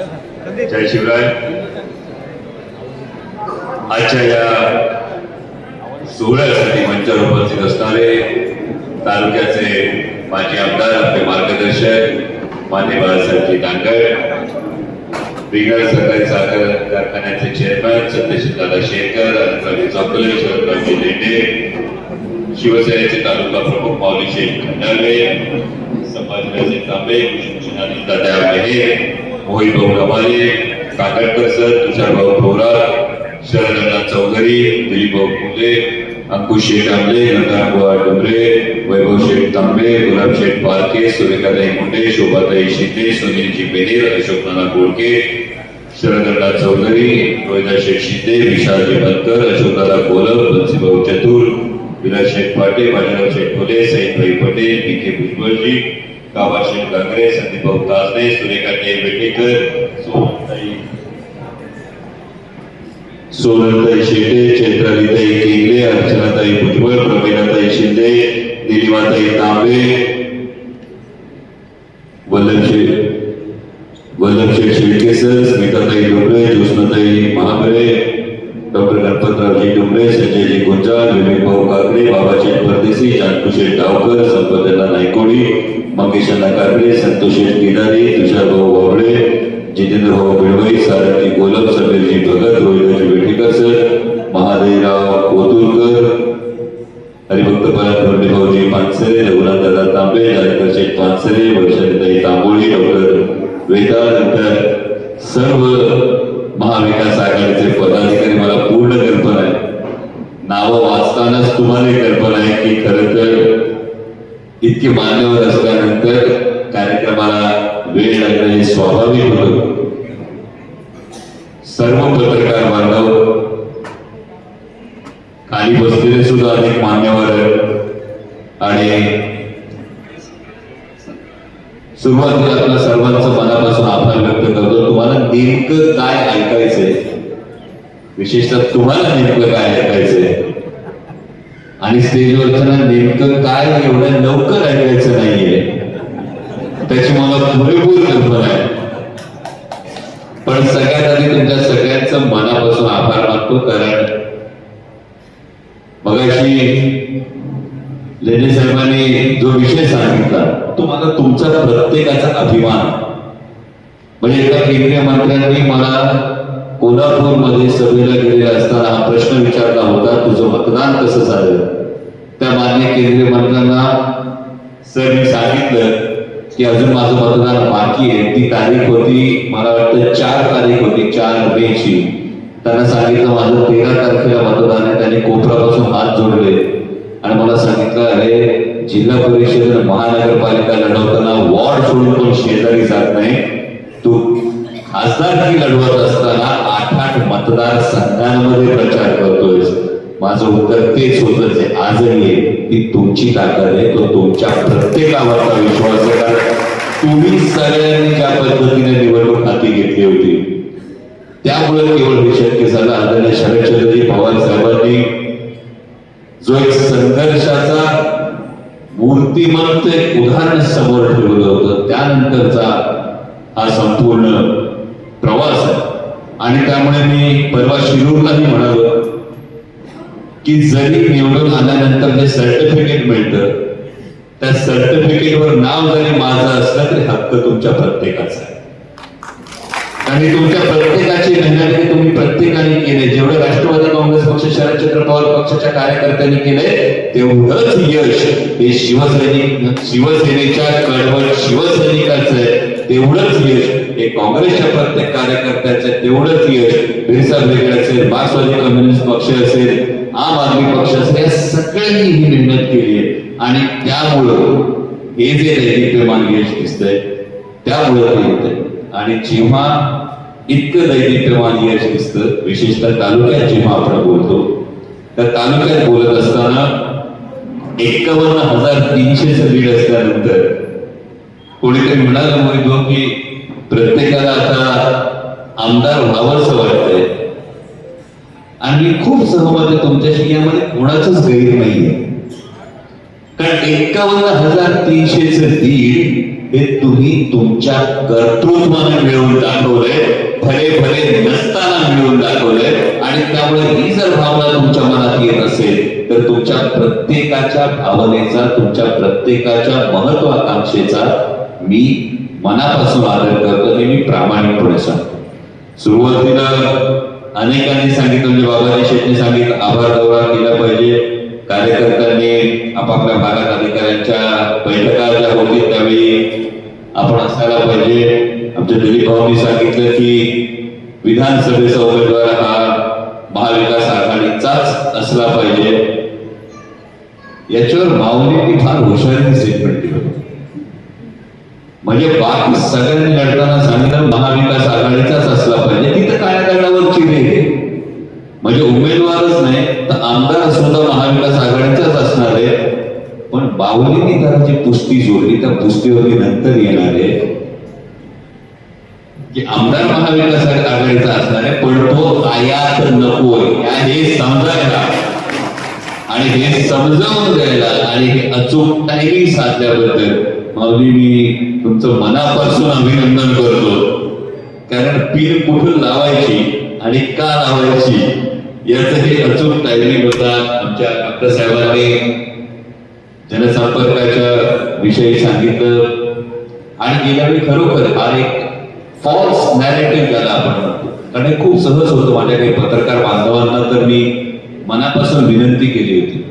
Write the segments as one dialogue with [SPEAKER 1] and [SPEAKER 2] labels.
[SPEAKER 1] जय शिवराय. आजच्या या सोहळ्यासाठी मंचावर उपस्थित असणारे तालुक्याचे माजी आमदार आपले मार्गदर्शक मान्य बाळासाहेबजी डांगर बिगर सरकारी साखर कारखान्याचे चेअरमॅन सत्यशील दादा शेखर अनंतरावजी चौकले शरदरावजी लेंडे शिवसेनेचे तालुका प्रमुख माऊली शेख खंडावे संभाजीराजे तांबे कृष्णकृष्णानी दादा मेहे मोहित भाऊ गमाले काकडकर सर तुषारभाऊ थोरात शरदनाथ चौधरी दिलीप भाऊ फुले अंकुश शेठ आंबले नंदनबुवा डुमरे वैभव शेठ तांबे गुलाब शेठ पारखे सुरेखाताई मुंडे शोभाताई शिंदे सुनीलजी बेनेर अशोक नाना गोळके शरदनाथ चौधरी रोहिदा शेठ शिंदे विशालजी बनकर अशोकदादा kolam बन्सीभाऊ Chatur Vilas Sheth Pate Bajirao Sheth Phule Saeedbhai Patel P K Bhujbalji Gawa Sheth Gangare Sandeepbhau Tajne Surekha Betekar Sontai Sonaltai Shete Chaitralitai Kengle Archanatai Bhujbal Pravinatai Shinde Nilimatai Tambe Vallabh Sheth Vallabh Sheth Shelke sir Smitatai Dombre Jyotnatai Mahabale doctor Dumbe Dombre Sanjayji Gunjal Vivek Bhau Kakade Babaji परदेशी चांदूशेठ डावकर संपदाला नायकोडी मंगेशांना काकडे संतोषेठ किनारे तुषारभाऊ वाबळे जितेंद्र भाऊ Bilvai Sarangi Golab Sameerji Bhagat रोहिदाजी Betekar sir Mahadevrao Koturkar हरिभक्त परत भाऊजी पानसरे रघुनाथ दादा Tambe Jaykar Sheth Pansare वैशालीताई Tamboli doctor Veda नंतर सर्व महाविकास आघाडीचे पदाधिकारी मला पूर्ण कल्पना आहे नावं वाचतानाच तुम्हाला कल्पना आहे की खरं तर इतके मान्यवर असल्यानंतर कार्यक्रमाला वेळ लागणं हे स्वाभाविक होत. सर्व पत्रकार बांधव खाली बसलेले सुद्धा अनेक मान्यवर आणि सुरुवातीला आपल्या सर्वांचं मनापासून नेमकं काय ऐकायचंय? विशेषतः तुम्हाला नेमकं काय ऐकायचंय? आणि स्टेजवरच्या नेमकं काय एवढं लवकर ऐकायचं नाहीये त्याची मला पुरेपूर कल्पना आहे. पण सगळ्यात आधी तुमच्या सगळ्यांचं मनापासून आभार मानतो कारण मगाशी लेणे साहेबांनी जो विषय सांगितला तो मला तुमचा प्रत्येकाचा अभिमान म्हणजे एका केंद्रीय मंत्र्यांनी मला कोल्हापूरमध्ये सभेला गेलेला असताना हा प्रश्न विचारला होता तुझं मतदान कसं झालं? त्या मान्य केंद्रीय मंत्र्यांना सर मी सांगितलं की अजून माझं मतदान बाकी आहे. ती तारीख होती मला वाटतं चार तारीख होती चार मे ची त्यांना सांगितलं माझं तेरा तारखेला मतदान आहे. त्यांनी कोपरापासून हात जोडले आणि मला सांगितलं अरे जिल्हा परिषद महानगरपालिका लढवताना वॉर्ड सोडून पण शेजारी जात नाही. तो खासदारकी लढवत असताना आठ आठ मतदार संघांमध्ये प्रचार करतोय माझं उत्तर तेच होतं जे आजही आहे ती तुमची ताकद आहे तो तुमच्या प्रत्येकावरचा विश्वास आहे. कारण तुम्ही सगळ्यांनी ज्या पद्धतीने निवडणूक हाती घेतली होती त्यामुळे केवळ हे शक्य झालं. आदरणीय शरदचंद्रजी पवार साहेबांनी जो एक संघर्षाचा मूर्तिमंत एक उदाहरण समोर ठेवलं होतं. त्यानंतरचा हा संपूर्ण प्रवास आहे. आणि त्यामुळे मी परवा शिरूरलाही म्हणालो की जरी निवडून आल्यानंतर जे सर्टिफिकेट मिळतं त्या सर्टिफिकेटवर नाव जरी माझं असलं तरी हक्क तुमच्या प्रत्येकाचा आहे. आणि तुमच्या प्रत्येकाची मेहनत तुम्ही प्रत्येकाने केले. जेवढे राष्ट्रवादी काँग्रेस पक्ष शरदचंद्र पवार पक्षाच्या कार्यकर्त्यांनी केले तेवढंच यश हे शिवसैनिक शिवसेनेच्या कडवट शिवसैनिकाचं आहे. तेवढंच यश हे काँग्रेसच्या प्रत्येक कार्यकर्त्याचं तेवढंच यश भिरसा ब्रिगेड असेल मार्क्सवादी कम्युनिस्ट पक्ष असेल आम आदमी पक्ष असेल या सगळ्यांनी ही मेहनत केली आहे. आणि त्यामुळं हे जे दैदिप्यमान यश दिसतंय त्यामुळं ते येतंय. आणि जेव्हा इतकं दैदिप्यमान यश दिसतं विशेषतः तालुक्यात जेव्हा आपण बोलतो तर तालुक्यात बोलत असताना एक्कावन्न हजार तीनशे लीड असल्यानंतर कोणीतरी म्हणालं मोहित की प्रत्येकाला आता आमदार व्हावंसं वाटतंय. आणि मी खूप सहमत आहे तुमच्याशी यामध्ये कोणाचंच गैर नाहीये. कारण एक्कावन्न हजार तीनशेच दीड हे तुम्ही तुमच्या कर्तृत्वाने मिळवून दाखवलंय. भले भले नसताना मिळवून दाखवलंय. आणि त्यामुळे ही जर भावना तुमच्या मनात येत असेल तर तुमच्या प्रत्येकाच्या भावनेचा तुमच्या प्रत्येकाच्या महत्वाकांक्षेचा मी मनापासून आदर करतो हे मी प्रामाणिकपणे सांगतो. सुरुवातीला अनेकांनी सांगितलं म्हणजे बाबाजी शेटने सांगितलं आभार दौरा केला पाहिजे. कार्यकर्त्यांनी आपापल्या भागात अधिकाऱ्यांच्या बैठका ज्या होती त्यावेळी आपण असायला पाहिजे. आमच्या दिलीप भाऊनी सांगितलं की विधानसभेचा उमेदवार हा महाविकास आघाडीचाच असला पाहिजे. याच्यावर माऊलींनी फार हुशारीने स्टेटमेंट दिलं म्हणजे बाकी सगळ्यांनी लढताना सांगितलं महाविकास आघाडीचाच असला पाहिजे. तिथं काय दगडावर चिरे म्हणजे उमेदवारच नाही तर आमदार सुद्धा महाविकास आघाडीचाच असणार आहे. पण बाहुलीने त्याला जी पुस्ती जोडली त्या पुस्तीवरती नंतर येणार आहे. की आमदार महाविकास आघाडीचा असणार आहे पण तो आयात नकोय. हे समजायला. आणि हे समजावून द्यायला आणि हे अचूक टायमिंग साधल्याबद्दल माऊली मी तुमचं मनापासून अभिनंदन करतो. कारण पीर कुठून लावायची आणि का लावायची याचं हे अचूक टायमिंग होता आमच्या डॉक्टर साहेबांनी जनसंपर्काच्या विषयी सांगितलं. आणि गेल्या वेळी खरोखर हा एक फॉल्स नॅरेटिव्ह झाला आपण. कारण हे खूप सहज होतं. माझ्या काही पत्रकार बांधवांना तर मी मनापासून विनंती केली होती.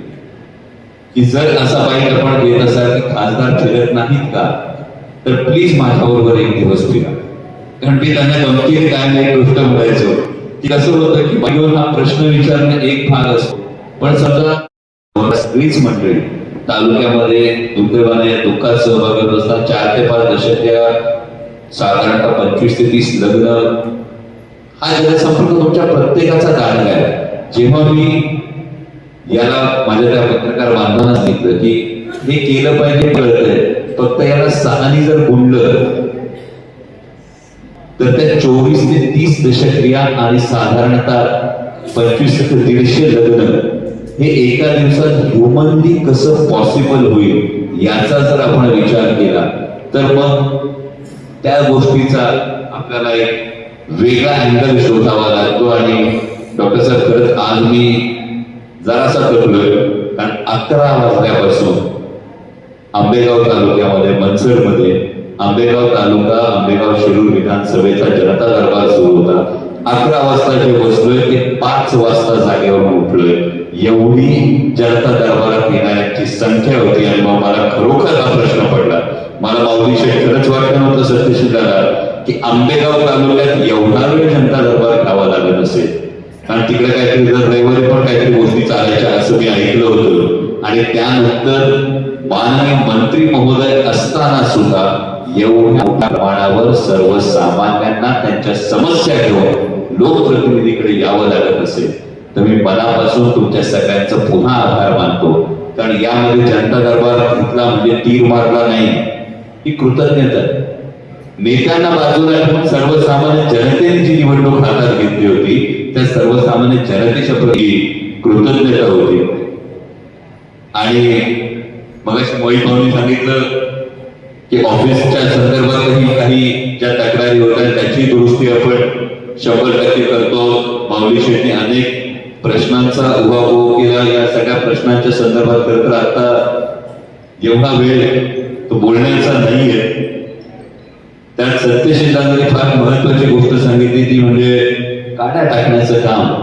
[SPEAKER 1] की जर असा बाईक आपण घेत असाल की खासदार फिरत नाहीत का तर प्लीज माझ्याबरोबर एक दिवस फिरा. कारण मी त्यांना गमतीने काय नाही गोष्ट म्हणायचो. की कसं होतं की बाईवर हा प्रश्न विचारणं एक भाग असतो. पण समजा स्त्रीच मंडळी तालुक्यामध्ये दुर्दैवाने दुःखात सहभागी होत असतात. चार ते पाच दशक्या साधारणतः पंचवीस ते तीस लग्न. हा जनसंपर्क तुमच्या प्रत्येकाचा कारण आहे. जेव्हा मी याला माझ्या त्या पत्रकार बांधवांना सांगितलं की हे केलं पाहिजे कळतंय. फक्त याला सहानी जर गुंडलं तर त्या चोवीस ते तीस दशक्रिया आणि साधारणतः पंचवीस ते दीडशे लग्न हे एका दिवसात ह्युमनली कसं पॉसिबल होईल याचा जर आपण विचार केला तर मग त्या गोष्टीचा आपल्याला एक वेगळा अँगल शोधावा लागतो. आणि डॉक्टर साहेब खरंच आज मी जरासा कटलोय कारण अकरा वाजल्यापासून आंबेगाव तालुक्यामध्ये मनसरमध्ये आंबेगाव तालुका आंबेगाव शिरूर विधानसभेचा जनता दरबार सुरू होता. अकरा वाजता जे बसलोय ते पाच वाजता जागेवर उठलोय. एवढी जनता दरबारात येणाऱ्यांची संख्या होती आणि मग मला खरोखर हा प्रश्न पडला. मला माऊलीशी खरंच वाटलं नव्हतं सत्यशीलाला की आंबेगाव तालुक्यात एवढा वेळ जनता दरबार खावा लागत असेल. कारण तिकडे काहीतरी जर रविवारी पण काहीतरी गोष्टी चालायच्या असं मी ऐकलं होतं. आणि त्यानंतर माननीय मंत्री महोदय असताना सुद्धा एवढ्या मोठ्या प्रमाणावर सर्वसामान्यांना त्यांच्या समस्या घेऊन लोकप्रतिनिधीकडे यावं लागत असेल तर मी मनापासून तुमच्या सगळ्यांचा पुन्हा आभार मानतो. कारण यामध्ये जनता दरबार घेतला म्हणजे तीर मारला नाही. ही कृतज्ञता. नेत्यांना बाजूला ठेवून सर्वसामान्य जनतेने जी निवडणूक हातात घेतली होती त्या सर्वसामान्य जनतेच्या प्रती कृतज्ञता होती. आणि मग मोहित भाऊनी सांगितलं की ऑफिसच्या संदर्भातही काही ज्या तक्रारी होत्या त्याची दुरुस्ती आपण शंभर टक्के करतो. माऊली शेट्टी अनेक प्रश्नांचा उहापोह केला. या सगळ्या प्रश्नांच्या संदर्भात खरं तर आता एवढा वेळ तो बोलण्याचा नाहीये. त्यात सत्यशीलांनी फार महत्वाची गोष्ट सांगितली ती म्हणजे काड्या टाकण्याचं काम.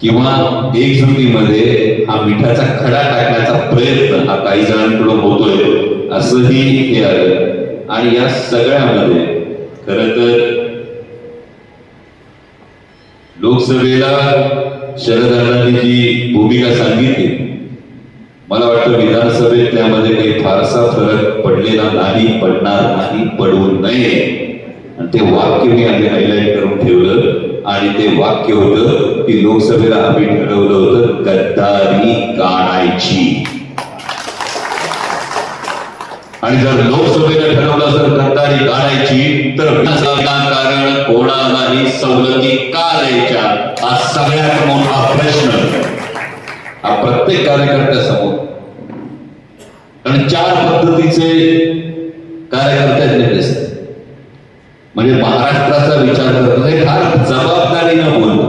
[SPEAKER 1] किंवा एकजुटीमध्ये हा मिठाचा खडा टाकण्याचा प्रयत्न हा काही जणांकडून होतोय असंही हे आलं. आणि या सगळ्यामध्ये खर तर लोकसभेला शरद जी भूमिका सांगितली मला वाटतं विधानसभेत त्यामध्ये काही फारसा फरक पडलेला नाही पडणार नाही पडू नये. आणि ते वाक्य मी आधी हायलाईट करून ठेवलं आणि ते वाक्य होतं की लोकसभेला आम्ही ठरवलं होतं गद्दारी काढायची. आणि जर लोकसभेला ठरवलं जर गद्दारी काढायची तर कारण कोणालाही सवलती का द्यायच्या? हा सगळ्यात मोठा प्रश्न. हा प्रत्येक कार्यकर्त्यासमोर. कारण चार पद्धतीचे कार्यकर्ते असतात म्हणजे महाराष्ट्राचा विचार करतो हे फार जबाबदारीनं बोलतो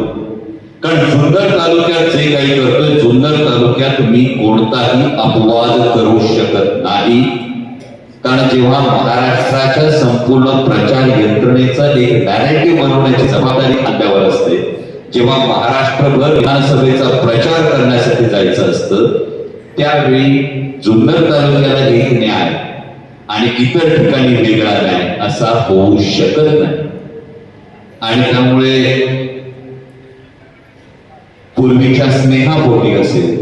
[SPEAKER 1] कारण जुन्नर तालुक्यात जे काही करतोय जुन्नर तालुक्यात मी कोणताही अपवाद करू शकत नाही. कारण जेव्हा महाराष्ट्राच्या संपूर्ण प्रचार यंत्रणेचा एक नॅरेटिव्ह बनवण्याची जबाबदारी खांद्यावर असते जेव्हा महाराष्ट्रभर विधानसभेचा प्रचार करण्यासाठी जायचं असतं त्यावेळी जुन्नर तालुक्याला एक न्याय आणि इतर ठिकाणी वेगळा न्याय असा होऊ शकत नाही. आणि त्यामुळे पूर्वीच्या स्नेहापोटी असेल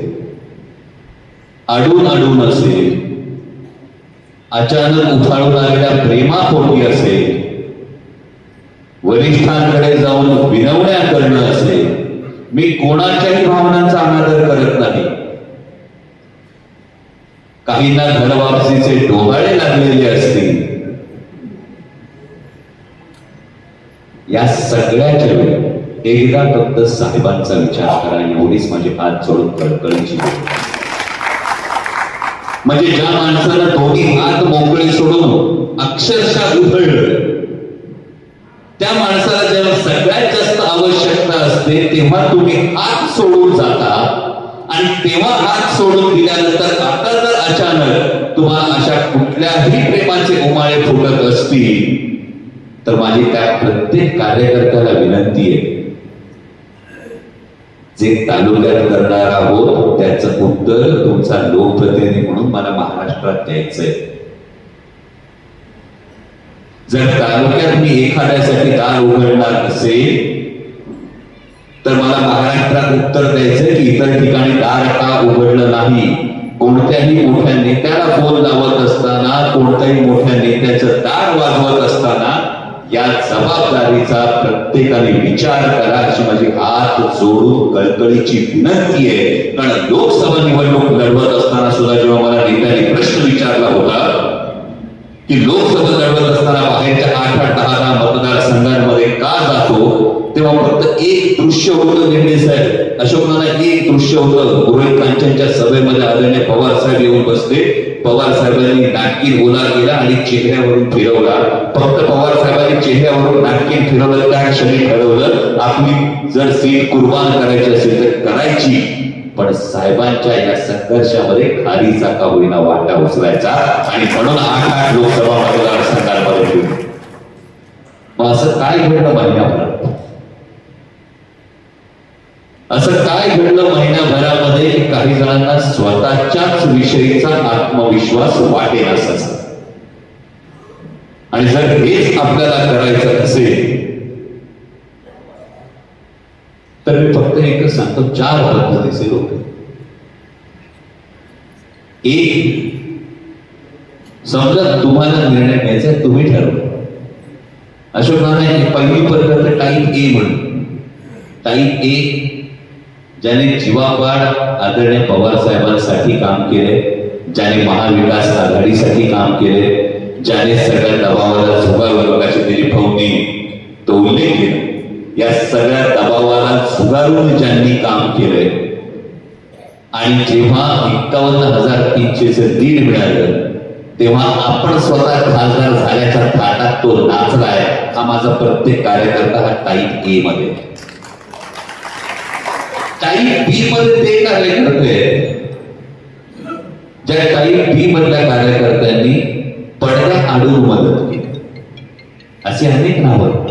[SPEAKER 1] अडून अडून असेल अचानक उफाळून आलेल्या प्रेमापोटी असेल वरिष्ठांकडे जाऊन विनवण्या करणं असेल मी कोणाच्याही भावनांचा अनादर करत नाही. काहींना घरवापसीचे डोहाळे लागलेले असतील. या सगळ्याच्या वेळी एकदा फक्त साहेबांचा विचार करा एवढीच माझी हात जोडून कळकळीची म्हणजे ज्या माणसानं दोन्ही हात मोकळे सोडून अक्षरशः उधळलं त्या माणसाला जेव्हा सगळ्यात जास्त आवश्यकता असते तेव्हा तुम्ही हात सोडून जाता. आणि तेव्हा हात सोडून दिल्यानंतर आता जर अचानक तुम्हाला अशा कुठल्याही प्रेमाचे उमाळे फुटत असतील तर माझी त्या प्रत्येक कार्यकर्त्याला विनंती आहे जे तालुक्यात करणार आहोत त्याचं उत्तर तुमचा लोकप्रतिनिधी म्हणून मला महाराष्ट्रात द्यायचंय. जर तालुक्यात मी एखाद्यासाठी दार उघडणार असेल तर मला महाराष्ट्रात उत्तर द्यायचं की इतर ठिकाणी दार का उघडलं नाही? कोणत्याही मोठ्या नेत्याला फोन लावत असताना कोणत्याही मोठ्या नेत्याचं दार वाजवत असताना या जबाबदारीचा प्रत्येकाने विचार करा अशी माझी हात जोडून कळकळीची विनंती आहे. कारण लोकसभा निवडणूक लढवत असताना सुद्धा जेव्हा मला नेत्याने प्रश्न की लोकसभा लढवत असताना बाहेरच्या आठ आठ दहा दहा मतदारसंघांमध्ये का जातो? तेव्हा फक्त एक दृश्य होतं निर्णय साहेब. अशोक एक दृश्य होतं. रोहित कांचनच्या सभेमध्ये आदरणीय पवार साहेब येऊन बसले. पवार साहेबांनी नाटकीन ओला केला आणि चेहऱ्यावरून फिरवला. फक्त पवार साहेबांनी चेहऱ्यावरून नाटकीन फिरवलं त्या क्षणी ठरवलं. आपली जर सीट कुर्बान करायची असेल तर करायची. पण साहेबांच्या या संघर्षामध्ये खारीचा का होईना वाटा उचलायचा आणि म्हणून आठ आठ लोकसभा मतदारसंघांमध्ये. मग असं काय घडलं महिन्याभरात? असं काय घडलं महिन्याभरामध्ये काही जणांना स्वतःच्याच विषयीचा आत्मविश्वास वाटेनासा आणि जर हेच आपल्याला करायचं असेल तर मी फक्त एकच सांगतो चार पद्धतीचे लोक एक समजा तुम्हाला निर्णय घ्यायचा तुम्ही ठरवा अशोक नाना पहिली पद्धत टाईप ए म्हणून टाईप ए ज्याने जीवापाड, आदरणीय पवार साहेबांसाठी काम केले ज्याने महाविकास आघाडीसाठी काम केले ज्याने सगळ्या दबावाला झुगार वर्गाची त्याची भवनी तो उल्लेख केला. या सगळ्या दबावाला झुगारून ज्यांनी काम केलंय. आणि जेव्हा एक्कावन्न हजार तीनशे दीड मिळालं तेव्हा आपण स्वतः खासदार झाल्याच्या थाटात तो नाचलाय. हा माझा प्रत्येक कार्यकर्ता हा टाईप ए मध्ये. टाईप बी मध्ये ते कार्यकर्ते ज्या टाईप बी मधल्या कार्यकर्त्यांनी पडद्या आडून मदत केली. अशी अनेक नावं आहेत.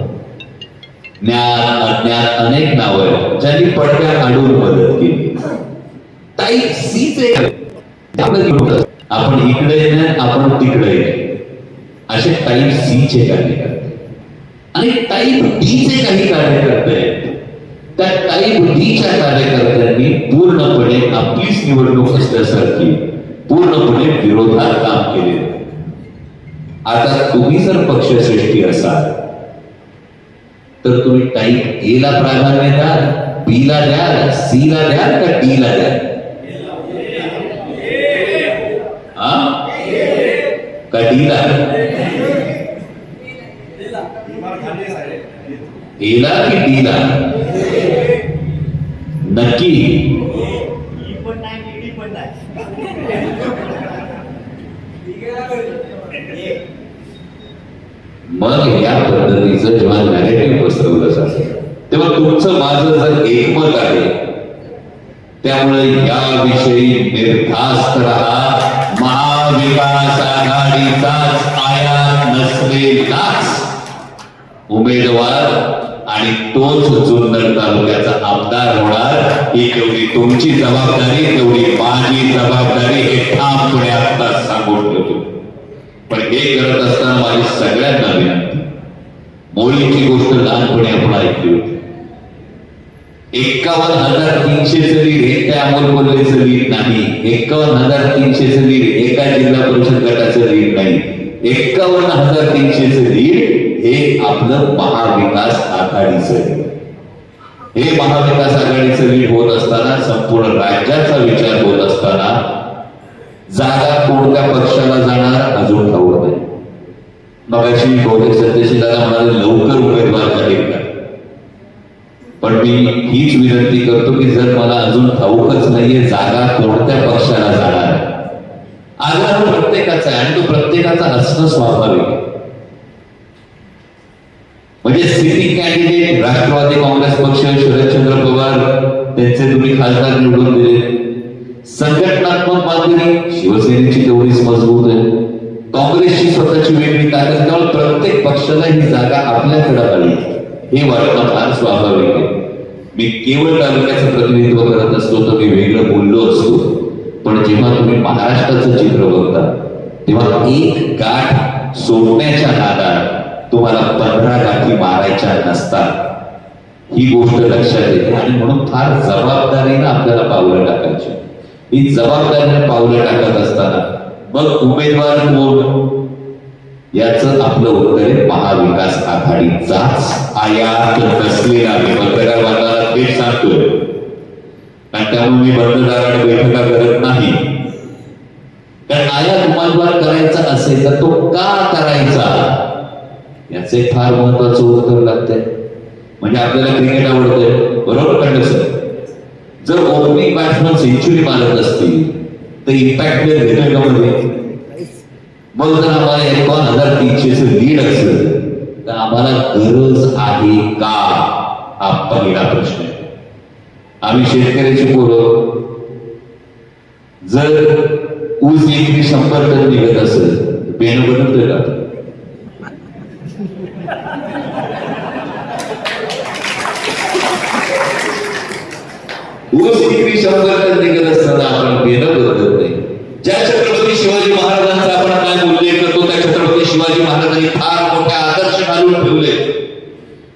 [SPEAKER 1] ज्ञान अज्ञान अनेक नाव आहेत. ज्यांनी पडद्या काढून मदत केली. ताई आपण इकडे नाही आपण तिकडे नाही. असे टाईप सी चे कार्यकर्ते आणि टाईप डी चे काही कार्यकर्ते आहेत. त्या टाईप डीच्या कार्यकर्त्यांनी पूर्णपणे आपलीच निवडणूक असल्यासारखी पूर्णपणे विरोधात काम केले. आता तुम्ही जर पक्षश्रेष्ठी असाल तर तुम्ही टाईप ए ला प्राधान्य द्याल बी ला द्याल सी ला द्याल का डी ला द्याल? हा? का डी ला? ए ला की डी ला? नक्की. मग या पद्धतीचं जेव्हा नॅरेटिव्ह पसरवलं जातं तेव्हा तुमचं माझं जर एकमत आहे त्यामुळे याविषयी निर्धास्त राहा. महाविकास आघाडीचाच आयात नसलेलाच उमेदवार आणि तोच जुन्नर तालुक्याचा आमदार होणार. ही तेवढी तुमची जबाबदारी तेवढी माझी जबाबदारी हे ठामपणे आता सांगून ठेवतो. पण हे करत असताना माझी सगळ्यांना विनंती. मौल्यची गोष्ट लहानपणी आपण ऐकली होती. एक्कावन्न हजार तीनशे शरीर हे त्या अमोल कोल्हेचं नाही. एक्कावन्न हजार तीनशे शरीर एका जिल्हा परिषद गटाचं लीड नाही. एक्कावन्न हजार तीनशे शरीर हे आपलं महाविकास आघाडीचं हे महाविकास आघाडीचं लीड होत असताना संपूर्ण राज्याचा विचार होत असताना जागा कोणत्या पक्षाला जाणार अजून ठाऊ मगाशी बहुतेक सत्यशील दादा म्हणाले लवकर उमेदवार जाहीर करा पण मी हीच विनंती करतो की जर मला अजून ठाऊकच नाहीये जागा कोणत्या पक्षाला जाणार आहे? प्रत्येकाचा आहे आणि तो प्रत्येकाचा असणं स्वाभाविक म्हणजे सिटिंग कॅन्डिडेट राष्ट्रवादी काँग्रेस पक्ष शरदचंद्र पवार त्यांचे तुम्ही खासदार निवडून दिले. संघटनात्मक बांधणी शिवसेनेची तेवढीच मजबूत आहे. काँग्रेसची स्वतःची वेगळी ताकद त्यामुळे प्रत्येक पक्षाला ही जागा आपल्याकडे आली हे वाटणं फार स्वाभाविक आहे. मी केवळ तालुक्याचं प्रतिनिधित्व करत असतो तर मी वेगळं बोललो असतो. पण जेव्हा तुम्ही महाराष्ट्राचं चित्र बघता तेव्हा एक गाठ सोडण्याच्या नादात तुम्हाला पंधरा गाठी मारायच्या नसतात. ही गोष्ट लक्षात येते आणि म्हणून फार जबाबदारीनं आपल्याला पावलं टाकायची. ही जबाबदारीने पावलं टाकत असताना मग उमेदवार कोण? याच आपलं उत्तर आहे महाविकास आघाडीचाच आयात नसलेला मी मतदार बांधवाला तेच सांगतोय आणि त्यामुळे मी बंददाराने बैठका करत नाही. कारण आयात उमेदवार करायचा असेल तर तो का करायचा? याचे फार महत्वाचं उत्तर लागतंय. म्हणजे आपल्याला क्रिकेट आवडतंय. बरोबर कंड जर ओपनिंग बॅट्समन सेंचुरी मारत असतील तर इम्पॅक्ट घेतोय का म्हणजे मग जर आम्हाला एकावन्न हजार तीनशेच लीड असेल तर आम्हाला गरज आहे का? हा पहिला प्रश्न आहे. आम्ही शेतकऱ्याची पोरं जर ऊस एकरी शंभर टन निघत असेल बेन बनवतोय का ऊस विक्री शंभर टन निघत असताना आपण बेन बदलत छत्रपती शिवाजी महाराजांचा आपण काय उल्लेख करतो. त्या छत्रपती शिवाजी महाराजांनी फार मोठे आदर्श घालून ठेवले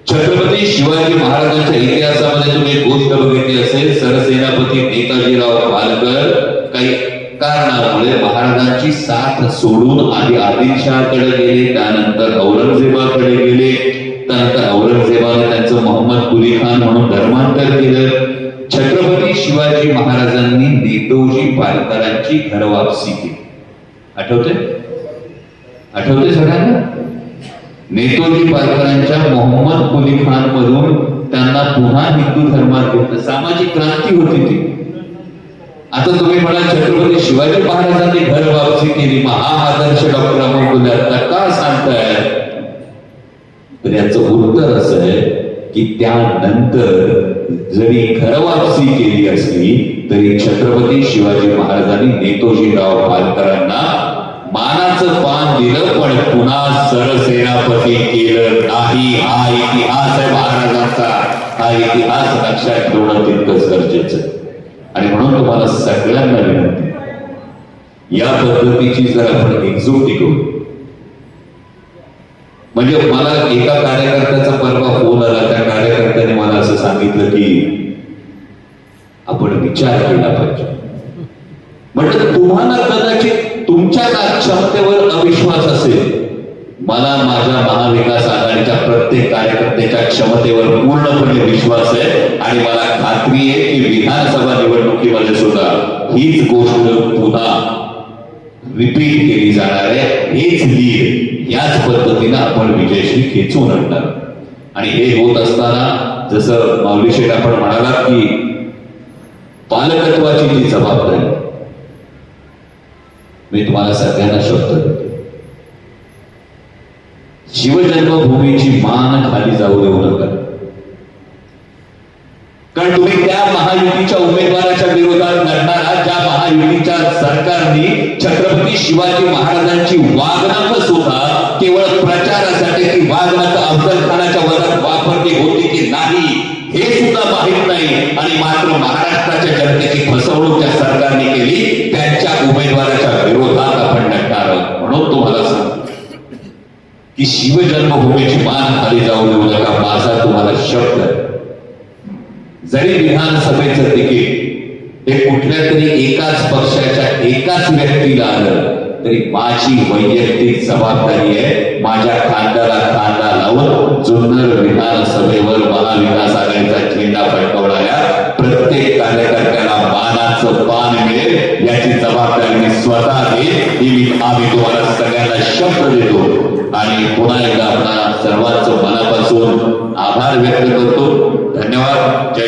[SPEAKER 1] छत्रपती शिवाजी महाराजांच्या इतिहासामध्ये तुम्ही गोष्ट बघितली असेल सरसेनापती नेताजीराव पालकर काही कारणामुळे महाराजांची साथ सोडून आधी आदिलशहाकडे गेले त्यानंतर औरंगजेबाकडे गेले त्यानंतर औरंगजेबाने त्यांचं मोहम्मद कुली खान म्हणून धर्मांतर केलं. शिवाजी महाराजांनी नेतोजी पालकरांची घरवापसी केली. आठवते आठवते सगळ्यांना? नेतोजी पालकरांच्या मोहम्मद कुली खान मधून त्यांना पुन्हा हिंदू धर्मात घेतलं सामाजिक क्रांती होती ती. आता तुम्ही म्हणा छत्रपती शिवाजी महाराजांनी घर वापसी केली मग आदर्श डॉक्टर अमोल कोल्हे आता का सांगताय. तर याचं उत्तर असं आहे की त्यानंतर जरी खरं वापसी केली असली तरी छत्रपती शिवाजी महाराजांनी नेतोजीराव पालकरांना मानाचं पान दिलं पण पुन्हा सरसेनापती केलं नाही. हा इतिहास आहे महाराजांचा. हा इतिहास लक्षात ठेवणं तितकंच गरजेचं आणि म्हणून तुम्हाला सगळ्यांना विनंती. या पद्धतीची जर आपण एकजूट करू म्हणजे मला एका कार्यकर्त्याचा परवा फोन आला त्या कार्यकर्त्याने मला असं सांगितलं की आपण विचार केला पाहिजे. म्हटलं तुम्हाला कदाचित तुमच्या क्षमतेवर अविश्वास असेल मला माझ्या महाविकास आघाडीच्या प्रत्येक कार्यकर्त्याच्या क्षमतेवर पूर्णपणे विश्वास आहे आणि मला खात्री आहे की विधानसभा निवडणुकीमध्ये सुद्धा हीच गोष्ट पुन्हा रिपीट केली जाणाऱ्या हेच लीड याच पद्धतीनं आपण विजयश्री खेचून आणणार आणि हे होत असताना जसं माऊली शेठ आपण म्हणालात की पालकत्वाची जी जबाबदारी मी तुम्हाला सगळ्यांना शब्द देतो. शिवजन्मभूमीची मान खाली जाऊ देऊ नका. कारण तुम्ही त्या महायुतीच्या उमेदवाराच्या विरोधात लढणार महायुतीच्या सरकारने छत्रपती शिवाजी महाराजांची वागणूक सुद्धा केवळ प्रचारासाठी ती वागणूक अफजल खानाच्या वरात वापरली होती की नाही हे सुद्धा माहीत नाही. आणि मात्र महाराष्ट्राच्या जनतेची फसवणूक ज्या सरकारने केली त्यांच्या उमेदवाराच्या विरोधात आपण नटणार म्हणून तुम्हाला सांग की शिवजन्मभूमीची मान खाली जाऊ देऊ नका. माझा तुम्हाला शब्द जरी विधानसभेचं तिकीट हे कुठल्या तरी एकाच पक्षाच्या एकाच व्यक्तीला आलं तरी माझी वैयक्तिक जबाबदारी आहे माझ्या खांद्याला खांदा लावून जुन्नर विधानसभेवर महाविकास आघाडीचा झेंडा फडकवणाऱ्या प्रत्येक कार्यकर्त्याला मानाचं पान मिळेल याची जबाबदारी मी स्वतः घेईन ही आम्ही तुम्हाला सगळ्यांना शब्द देतो. आणि पुन्हा एकदा आपला सर्वांचं मनापासून आभार व्यक्त करतो. धन्यवाद.